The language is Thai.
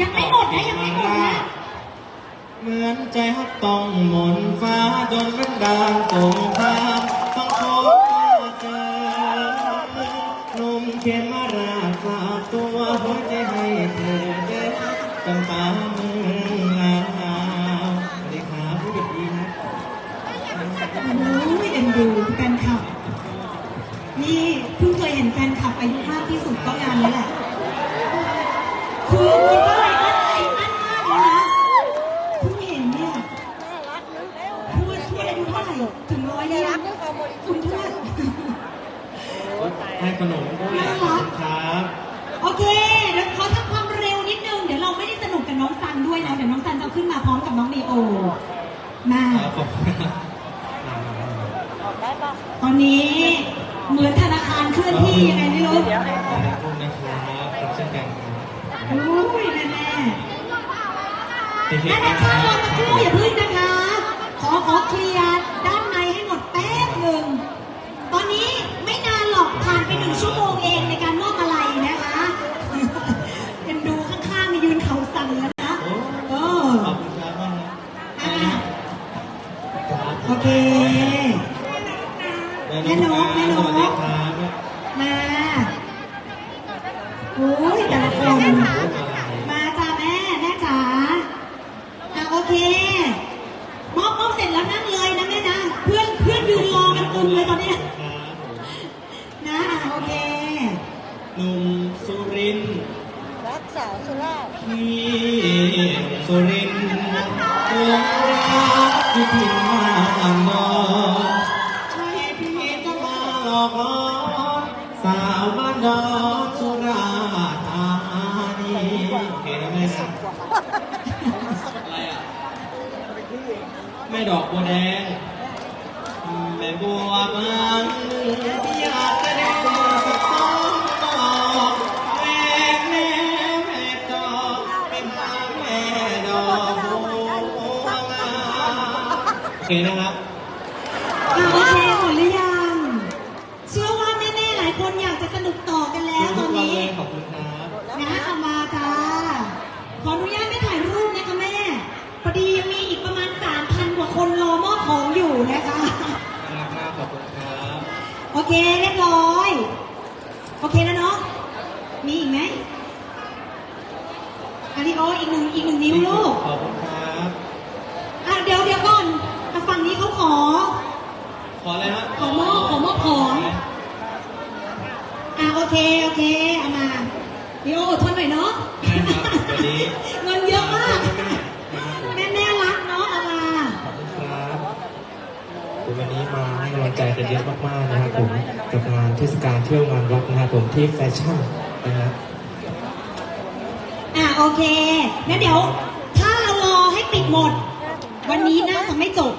ยังไม่หมดนะยังไม่หมดนะเหมือนใจฮักต้องหมนฟ้าจนเป็นดางสงครามต้องพบเจอนมเขมาราฝากตัวหัวใจให้เธอเด้อจำปาเมืองลาวสวัดีครับผู้ดีนะโอ้ยเอ็นดูแฟนคลับ นี่เพิ่งเคยเห็นแฟนคลับอายุมากที่สุดก็งานนี้แหละ คือ เนี่ยคุณทวดให้ขนมด้วยน่าขรัอบกคุณครับโอเคเดี๋ยวเขาทำความเร็วนิดนึง เดี๋ยวเราไม่ได้สนุกกับน้องซันด้วยนะเดี๋ยวน้องซันจะขึ้นมาพร้อมกับน้องลีโอ มา ครับขอบคุณครับมามามามาตอนนี้เหมือนธนาคารเคลื่อนที่ยังไงไม่รู้ขอบคุณนะครับขอบเช่นกันครับโอ้ยแม่แม่เด็กแม่ๆแม่นะคข้ารัวรอสักครู่อย่าพึ่ง เคแม่นกแม่นกสวัสดีครับมาโอ้ยแต่ละคนมาจ้าแม่แม่จ๋าอะโอเคมอบมอบเสร็จแล้วนั่งเลยนะแม่นะเพื่อนเพื่อนยืนรอกันตึมเลยตอนเนี้ยครับผมนะอะโอเคหนุ่มสุรินทร์รักสาวสุราษฎร์พี่สุรินทร์หลงรัก ที่ถิ่นบ้านนอกใช่พี่ก็มาหลอกล้อสาวบ้านดอกสุราษฎร์ธานีเห็นไหมครับอะไรอะแม่ดอกบัวแดงแม่บัวบานอยากจะได้ เคนะครับอะโอเคหมดหรือยัง เชื่อว่าแม่ๆหลายคนอยากจะสนุกต่อกันแล้วตอนนี้ ขอบคุณครับนะเอามาจ้า ขออนุญาตไม่ถ่ายรูปนะคะแม่พอดียังมีอีกประมาณ 3,000 กว่าคนรอมอบของอยู่นะคะ น่ารักมากขอบคุณครับโอเคเรียบร้อย โอเคแล้วเนาะ มีอีกไหมอันนี้โอ้อีกหนึ่งอีกหนึ่งนิ้วลูก ขอบคุณครับ อะเดี๋ยวเดี๋ยวก่อนอะฝั่งนี้เขาข อ ขออะไรฮะขอมอบขอมอบของ อะโอเคโอเคเอามาเดี๋ยวอดทนหน่อยเนาะได้ครับวันนี้เงินเยอะมากแม่แม่แม่รักเนาะเอามาขอบคุณครับวันนี้มาให้กำลังใจกันเยอะมากๆนะครับผมกับงานเทศกาลเที่ยวงานวัดนะครับผมที่แฟชั่นนะครับอะโอเคงั้นเดี๋ยว ถ้าเรารอให้ปิดหมด วันนี้น่าจะไม่จบ